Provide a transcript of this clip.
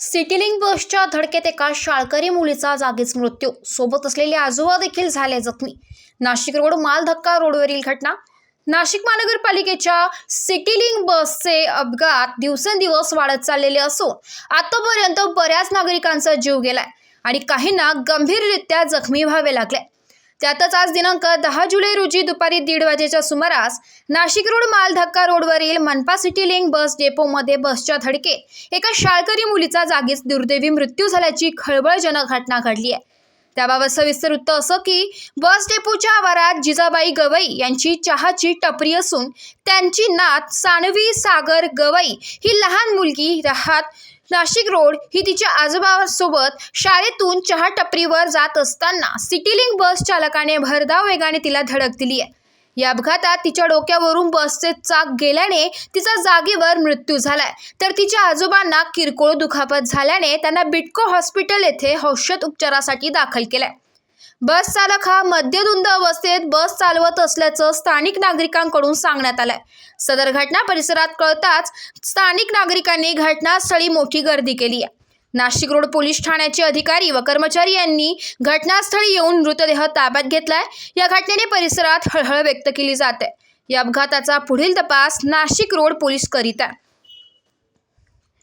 सिटीलिंग बसच्या धडकेत एका शाळकरी मुलीचा जागीच मृत्यू. सोबत असलेले आजोबा देखील झाले जखमी. नाशिक रोड माल धक्का रोडवरील घटना. नाशिक महानगरपालिकेच्या सिटीलिंग बसचे अपघात दिवसेंदिवस वाढत चाललेले असून आतापर्यंत बऱ्याच नागरिकांचा जीव गेलाय आणि काहींना गंभीररित्या जखमी व्हावे लागले. त्यातच आज दिनांक दहा जुलै रोजी दुपारी दीड वाजेच्या सुमारास नाशिक रोड माल धक्का रोडवरील मनपा सिटी लिंक बस डेपोमध्ये बसच्या धडके एका शाळकरी मुलीचा जागीच दुर्दैवी मृत्यू झाल्याची खळबळजनक घटना घडली आहे. त्याबाबत सविस्तर वृत्त असं की बस डेपोच्या आवारात जिजाबाई गवई यांची चहाची टपरी असून त्यांची नात सानवी सागर गवई ही लहान मुलगी राहत नाशिक रोड ही तिच्या आजोबासोबत शाळेतून चहा टपरीवर जात असताना सिटीलिंग बस चालकाने भरधाव वेगाने तिला धडक दिली आहे या अपघातात तिच्या डोक्यावरून बसचे चाक गेल्याने तिचा जागेवर मृत्यू झालाय. तर तिच्या आजोबांना किरकोळ दुखापत झाल्याने त्यांना बिटको हॉस्पिटल येथे औषध उपचारासाठी दाखल केलंय. बस चालक हा मद्यधुंद अवस्थेत बस चालवत असल्याचं स्थानिक नागरिकांकडून सांगण्यात आलंय. सदर घटना परिसरात कळताच स्थानिक नागरिकांनी घटनास्थळी मोठी गर्दी केली आहे. नाशिक रोड पोलीस ठाण्याचे अधिकारी व कर्मचारी यांनी घटनास्थळी येऊन मृतदेह ताब्यात घेतलाय. या घटनेने परिसरात हळहळ व्यक्त केली जाते. या अपघाताचा पुढील तपास नाशिक रोड पोलीस करीत आहे